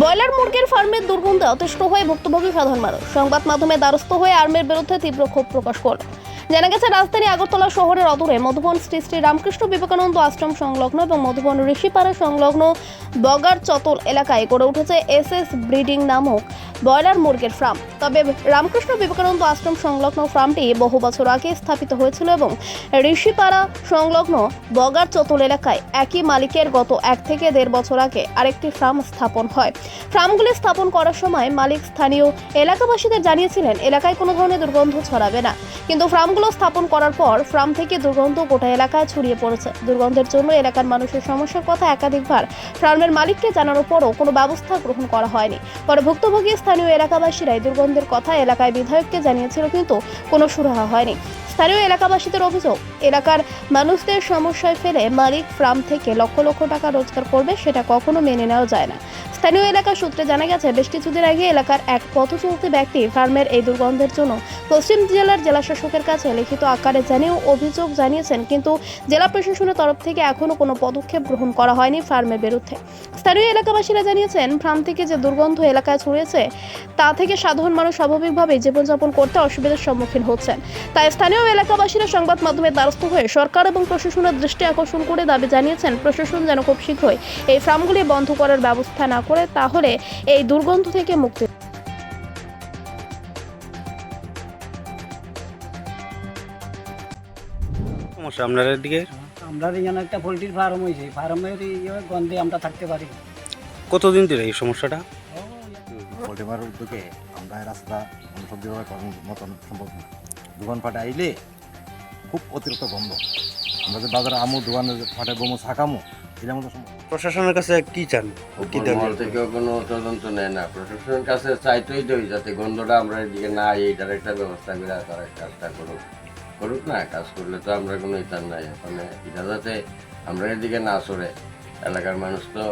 Broiler মুরগির ফার্মের দুর্গন্ধে অতিষ্ঠ হয়ে ভুক্তভোগী সাধারণ মানুষ। সংবাদ মাধ্যমে দ্বারস্থ হয়ে আর্মের বিরুদ্ধে তীব্র ক্ষোভ প্রকাশ করল। জানা গেছে, রাজধানী আগরতলা শহরের অদূরে মধুবন শ্রী শ্রী রামকৃষ্ণ বিবেকানন্দ আশ্রম সংলগ্ন এবং মধুবন ঋষিপাড়া সংলগ্ন বগার চতল এলাকায় গড়ে উঠেছে এস এস ব্রিডিং নামক ব্রয়লার মুরগির ফার্ম। তবে রামকৃষ্ণ বিবেকানন্দ আশ্রম সংলগ্ন ফার্মটি বহু বছর আগে স্থাপিত হয়েছিল এবং ঋষিপাড়া সংলগ্ন বগার চতল এলাকায় একই মালিকের গত এক থেকে দেড় বছর আগে আরেকটি ফার্ম স্থাপন হয়। ফার্মগুলি স্থাপন করার সময় মালিক স্থানীয় এলাকাবাসীদের জানিয়েছিলেন, এলাকায় কোনো ধরনের দুর্গন্ধ ছড়াবে না। কিন্তু ফার্মগুলো স্থাপন করার পর ফার্ম থেকে দুর্গন্ধ গোটা এলাকায় ছড়িয়ে পড়েছে। দুর্গন্ধের জন্য এলাকার মানুষের সমস্যার কথা একাধিকবার ফার্মের মালিককে জানানোর পরও কোনো ব্যবস্থা গ্রহণ করা হয়নি। পরে ভুক্তভোগী স্থানীয় এলাকাবাসীরাই দুর্গন্ধের কথা এলাকায় বিধায়ককে জানিয়েছিল, কিন্তু কোনো সুরাহা হয়নি। স্থানীয় এলাকাবাসীদের অভিযোগ, এলাকার মানুষদের সমস্যায় ফেলে মালিক ফার্ম থেকে লক্ষ লক্ষ টাকা রোজগার করবে সেটা কখনো মেনে নেওয়া যায় না। স্থানীয় এলাকা সূত্রে জানা গেছে, বেশ কিছুদিন আগে এলাকার এক পথ চলতি ব্যক্তি ফার্মের এই দুর্গন্ধের জন্য পশ্চিম জেলার জেলা শাসকের কাছে লিখিত আকারে জানিয়েও অভিযোগ জানিয়েছেন, কিন্তু জেলা প্রশাসনের তরফ থেকে এখনও কোনো পদক্ষেপ গ্রহণ করা হয়নি ফার্মের বিরুদ্ধে। স্থানীয় এলাকাবাসীরা জানিয়েছেন, ফার্ম থেকে যে দুর্গন্ধ এলাকায় ছড়িয়েছে, তা থেকে সাধারণ মানুষ স্বাভাবিকভাবেই জীবনযাপন করতে অসুবিধার সম্মুখীন হচ্ছেন। তাই স্থানীয় এলাকাবাসীরা সংবাদ মাধ্যমে দ্বারস্থ হয়ে সরকার এবং প্রশাসনের দৃষ্টি আকর্ষণ করে দাবি জানিয়েছেন প্রশাসন যেন খুব শীঘ্রই এই ফার্মগুলি বন্ধ করার ব্যবস্থা না করে তাহলে এই দুর্গন্ধ থেকে মুক্তি সমস্যা আপনার দিকে আমরা এখানে একটা পোলট্রির ফার্ম হয়েছে ফার্মের ইয়ে গন্ধে আমরা থাকতে পারি। কতদিন ধরে এই সমস্যাটা? পোল্ট্রি মারার উদ্যোগে আমরা রাস্তা করার মতন সম্ভব না। দোকান ফাটে আইলে খুব অতিরিক্ত গন্ধ। আমরা যে বাজারে আমু দোকানে ফাটে বমু শাকামু মতো সম্ভব প্রশাসনের কাছে কি চান? কি মহল থেকেও কোনো তদন্ত নেয় না। প্রশাসনের কাছে চাইতেই তো যাতে গন্ধটা আমরা এদিকে না এইটার একটা ব্যবস্থা করে তারা কাজটা করুক। করুক না কাজ করলে তো আমরা কোনো ইতার নাই। এখন এটা যাতে আমরা এদিকে না সরে। এলাকার মানুষ তো